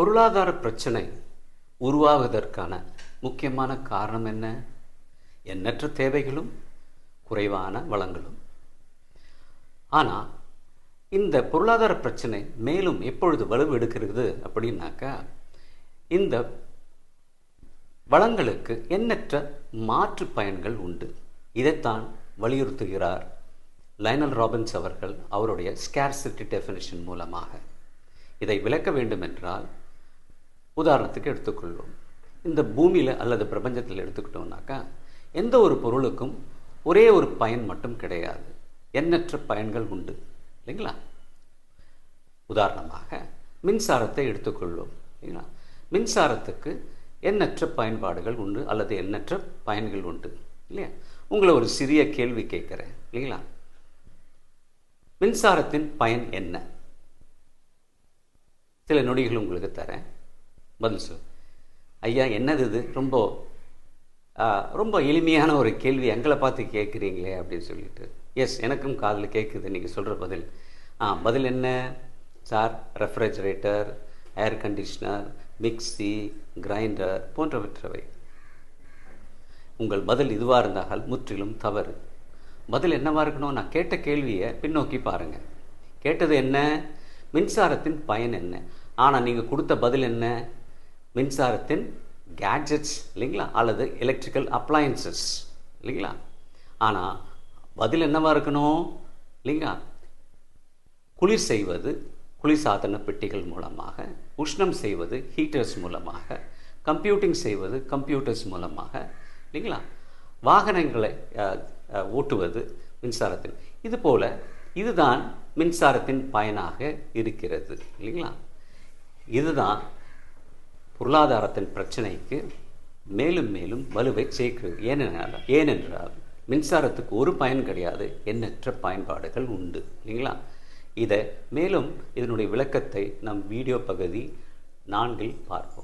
பொருளாதார பிரச்சனை உருவாவதற்கான முக்கியமான காரணம் என்ன? எண்ணற்ற தேவைகளும் குறைவான வளங்களும். ஆனால் இந்த பொருளாதார பிரச்சனை மேலும் எப்பொழுது வலுவெடுக்கிறது அப்படின்னாக்கா இந்த வளங்களுக்கு எண்ணற்ற மாற்று பயன்கள் உண்டு. இதைத்தான் வலியுறுத்துகிறார் லைனல் ராபின்ஸ் அவர்கள் அவருடைய ஸ்கேர்சிட்டி டெஃபினிஷன் மூலமாக. இதை விளக்க வேண்டுமென்றால் உதாரணத்துக்கு எடுத்துக்கொள்வோம். இந்த பூமியில் அல்லது பிரபஞ்சத்தில் எடுத்துக்கிட்டோம்னாக்கா எந்த ஒரு பொருளுக்கும் ஒரே ஒரு பயன் மட்டும் கிடையாது. எண்ணற்ற பயன்கள் உண்டு. இல்லைங்களா? உதாரணமாக மின்சாரத்தை எடுத்துக்கொள்வோம். இல்லைங்களா? மின்சாரத்துக்கு எண்ணற்ற பயன்பாடுகள் உண்டு அல்லது எண்ணற்ற பயன்கள் உண்டு. இல்லையா? உங்களை ஒரு சிறிய கேள்வி கேட்குறேன். இல்லைங்களா? மின்சாரத்தின் பயன் என்ன? சில நொடிகள் உங்களுக்கு தரேன். பதில் சொல். ஐயா என்னது இது? ரொம்ப ரொம்ப எளிமையான ஒரு கேள்வி. எங்களை பார்த்து கேட்குறீங்களே அப்படின்னு சொல்லிட்டு. எஸ் எனக்கும் காதில் கேட்குது. நீங்கள் சொல்கிற பதில். ஆ பதில் என்ன? Sir refrigerator air conditioner mixie grinder போன்றவற்றவை. உங்கள் பதில் இதுவாக இருந்தால் முற்றிலும் தவறு. பதில் என்னவாக இருக்கணும்? நான் கேட்ட கேள்வியை பின்னோக்கி பாருங்கள் கேட்டது என்ன? மின்சாரத்தின் பயன் என்ன? ஆனால் நீங்கள் கொடுத்த பதில் என்ன? மின்சாரத்தின் கேட்ஜெட்ஸ் இல்லைங்களா? அல்லது எலக்ட்ரிக்கல் அப்ளையன்சஸ் இல்லைங்களா? ஆனால் பதில் என்னவாக இருக்கணும்? இல்லைங்களா? குளிர் செய்வது குளிர்சாதன பெட்டிகள் மூலமாக உஷ்ணம் செய்வது ஹீட்டர்ஸ் மூலமாக கம்ப்யூட்டிங் செய்வது கம்ப்யூட்டர்ஸ் மூலமாக இல்லைங்களா? வாகனங்களை ஓட்டுவது மின்சாரத்தில். இது போல் இதுதான் மின்சாரத்தின் பயனாக இருக்கிறது இல்லைங்களா? இதுதான் பொருளாதாரத்தின் பிரச்சனைக்கு மேலும் மேலும் வலுவை சேர்க்கிறது. ஏனென்றால் ஏனென்றால் மின்சாரத்துக்கு ஒரு பயன் கிடையாது. எண்ணற்ற பயன்பாடுகள் உண்டு. இல்லைங்களா? இதை மேலும் இதனுடைய விளக்கத்தை நம் வீடியோ பகுதி நான்கில் பார்ப்போம்.